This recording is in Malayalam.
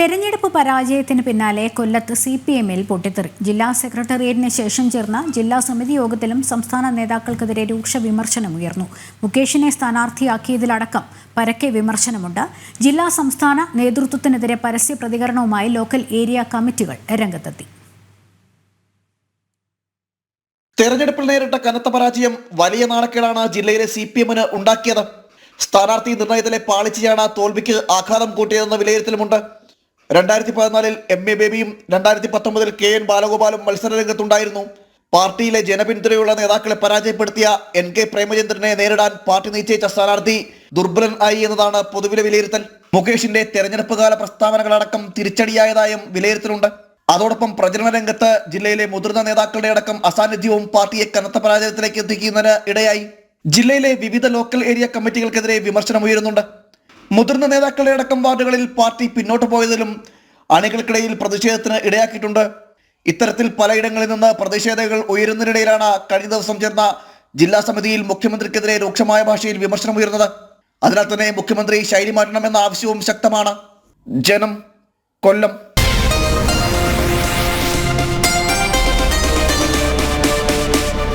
തെരഞ്ഞെടുപ്പ് പരാജയത്തിന് പിന്നാലെ കൊല്ലത്ത് സി പി എമ്മിൽ പൊട്ടിത്തെറി. ജില്ലാ സെക്രട്ടേറിയറ്റിന് ശേഷം ചേർന്ന ജില്ലാ സമിതി യോഗത്തിലും സംസ്ഥാന നേതാക്കൾക്കെതിരെ രൂക്ഷ വിമർശനം വിമർശനമുയർന്നു മുകേഷിനെ സ്ഥാനാർത്ഥിയാക്കിയതിലടക്കം പരക്കെ വിമർശനമുണ്ട്. ജില്ലാ സംസ്ഥാന നേതൃത്വത്തിനെതിരെ പരസ്യ പ്രതികരണവുമായി ലോക്കൽ ഏരിയ കമ്മിറ്റികൾ രംഗത്തെത്തി. തെരഞ്ഞെടുപ്പിൽ നേരിട്ട കനത്ത പരാജയം വലിയ നാണക്കേടാണ് ജില്ലയിലെ സി പി എമ്മിന് ഉണ്ടാക്കിയത്. സ്ഥാനാർത്ഥി നിർണയത്തിലെ പാളിച്ചയാണ് തോൽവിക്ക് ആഘാതം കൂട്ടിയതെന്ന വിലയിരുത്തലുമുണ്ട്. രണ്ടായിരത്തി പതിനാലിൽ എം എ ബേബിയും രണ്ടായിരത്തി പത്തൊമ്പതിൽ കെ എൻ ബാലഗോപാലും മത്സരരംഗത്തുണ്ടായിരുന്നു. പാർട്ടിയിലെ ജനപിന്തുണയുള്ള നേതാക്കളെ പരാജയപ്പെടുത്തിയ എൻ കെ പ്രേമചന്ദ്രനെ നേരിടാൻ പാർട്ടി നിശ്ചയിച്ച സ്ഥാനാർത്ഥി ദുർബലൻ ആയി എന്നതാണ് പൊതുവിലെ വിലയിരുത്തൽ. മുകേഷിന്റെ തെരഞ്ഞെടുപ്പ് കാല പ്രസ്താവനകളടക്കം തിരിച്ചടിയായതായും വിലയിരുത്തലുണ്ട്. അതോടൊപ്പം പ്രചരണ രംഗത്ത് ജില്ലയിലെ മുതിർന്ന നേതാക്കളുടെ അടക്കം അസാന്നിധ്യവും പാർട്ടിയെ കനത്ത പരാജയത്തിലേക്ക് എത്തിക്കുന്നതിന് ഇടയായി. ജില്ലയിലെ വിവിധ ലോക്കൽ ഏരിയ കമ്മിറ്റികൾക്കെതിരെ വിമർശനമുയരുന്നുണ്ട്. മുതിർന്ന നേതാക്കളുടെ അടക്കം വാർഡുകളിൽ പാർട്ടി പിന്നോട്ട് പോയതിലും അണികൾക്കിടയിൽ പ്രതിഷേധത്തിന് ഇടയാക്കിയിട്ടുണ്ട്. ഇത്തരത്തിൽ പലയിടങ്ങളിൽ നിന്ന് പ്രതിഷേധങ്ങൾ ഉയരുന്നതിനിടയിലാണ് കഴിഞ്ഞ ദിവസം ചേർന്ന ജില്ലാ സമിതിയിൽ മുഖ്യമന്ത്രിക്കെതിരെ രൂക്ഷമായ ഭാഷയിൽ വിമർശനം ഉയർന്നത്. അതിനാൽ തന്നെ മുഖ്യമന്ത്രി ശൈലി മാറ്റണമെന്ന ആവശ്യവും ശക്തമാണ്. ജനം കൊല്ലം.